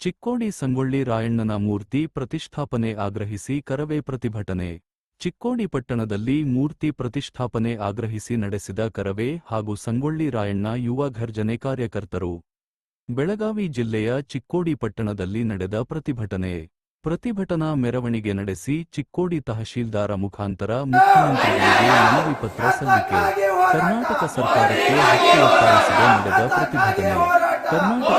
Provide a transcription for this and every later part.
ಚಿಕ್ಕೋಡಿ ಸಂಗೊಳ್ಳಿ ರಾಯಣ್ಣನ ಮೂರ್ತಿ ಪ್ರತಿಷ್ಠಾಪನೆ ಆಗ್ರಹಿಸಿ ಕರವೇ ಪ್ರತಿಭಟನೆ. ಚಿಕ್ಕೋಡಿ ಪಟ್ಟಣದಲ್ಲಿ ಮೂರ್ತಿ ಪ್ರತಿಷ್ಠಾಪನೆ ಆಗ್ರಹಿಸಿ ನಡೆಸಿದ ಕರವೇ ಹಾಗೂ ಸಂಗೊಳ್ಳಿ ರಾಯಣ್ಣ ಯುವ ಘರ್ಜನೆ ಕಾರ್ಯಕರ್ತರು. ಬೆಳಗಾವಿ ಜಿಲ್ಲೆಯ ಚಿಕ್ಕೋಡಿ ಪಟ್ಟಣದಲ್ಲಿ ನಡೆದ ಪ್ರತಿಭಟನೆ. ಪ್ರತಿಭಟನಾ ಮೆರವಣಿಗೆ ನಡೆಸಿ ಚಿಕ್ಕೋಡಿ ತಹಶೀಲ್ದಾರ ಮುಖಾಂತರ ಮುಖ್ಯಮಂತ್ರಿಗಳಿಗೆ ಮನವಿ ಪತ್ರ ಸಲ್ಲಿಕೆ. ಕರ್ನಾಟಕ ಸರ್ಕಾರಕ್ಕೆ ಹಕ್ಕು ಒತ್ತಾಯಿಸಿದ ನಡೆದ ಪ್ರತಿಭಟನೆ. ಕರ್ನಾಟಕ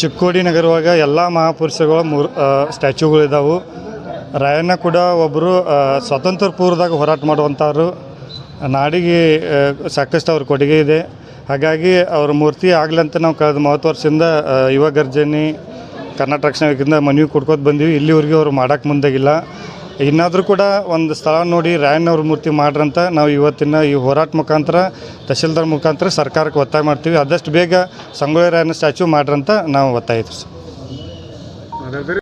ಚಿಕ್ಕೋಡಿ ನಗರವಾಗ ಎಲ್ಲ ಮಹಾಪುರುಷಗಳ ಮೂರು ಸ್ಟ್ಯಾಚ್ಯೂಗಳಿದ್ದಾವೆ ರಾಯಣ್ಣ ಕೂಡ ಒಬ್ಬರು ಸ್ವತಂತ್ರ ಪೂರ್ವದಾಗ ಹೋರಾಟ ಮಾಡುವಂಥವ್ರು. ನಾಡಿಗೆ ಸಾಕಷ್ಟು ಅವ್ರ ಕೊಡುಗೆ ಇದೆ. ಹಾಗಾಗಿ ಅವ್ರ ಮೂರ್ತಿ ಆಗ್ಲಂತ ನಾವು ಕಳೆದ ಮೂವತ್ತು ವರ್ಷದಿಂದ ಯುವ ಗರ್ಜನಿ, ಕರ್ನಾಟಕ ರಕ್ಷಣಾ ವೇಗದಿಂದ ಮನವಿ ಕೊಡ್ಕೋತ ಬಂದೀವಿ. ಇಲ್ಲಿವರೆಗೂ ಅವ್ರು ಮಾಡೋಕ್ಕೆ ಮುಂದಾಗಿಲ್ಲ. ಇನ್ನಾದರೂ ಕೂಡ ಒಂದು ಸ್ಥಳ ನೋಡಿ ರಾಯಣ್ಣವ್ರ ಮೂರ್ತಿ ಮಾಡ್ರಂತ ನಾವು ಇವತ್ತಿನ ಈ ಹೋರಾಟ ಮುಖಾಂತರ, ತಹಶೀಲ್ದಾರ್ ಮುಖಾಂತರ ಸರ್ಕಾರಕ್ಕೆ ಒತ್ತಾಯ ಮಾಡ್ತೀವಿ. ಆದಷ್ಟು ಬೇಗ ಸಂಗೊಳ್ಳಿ ರಾಯಣ್ಣ ಸ್ಟ್ಯಾಚ್ಯೂ ಮಾಡ್ರಂತ ನಾವು ಒತ್ತಾಯಿತು ಸರ್.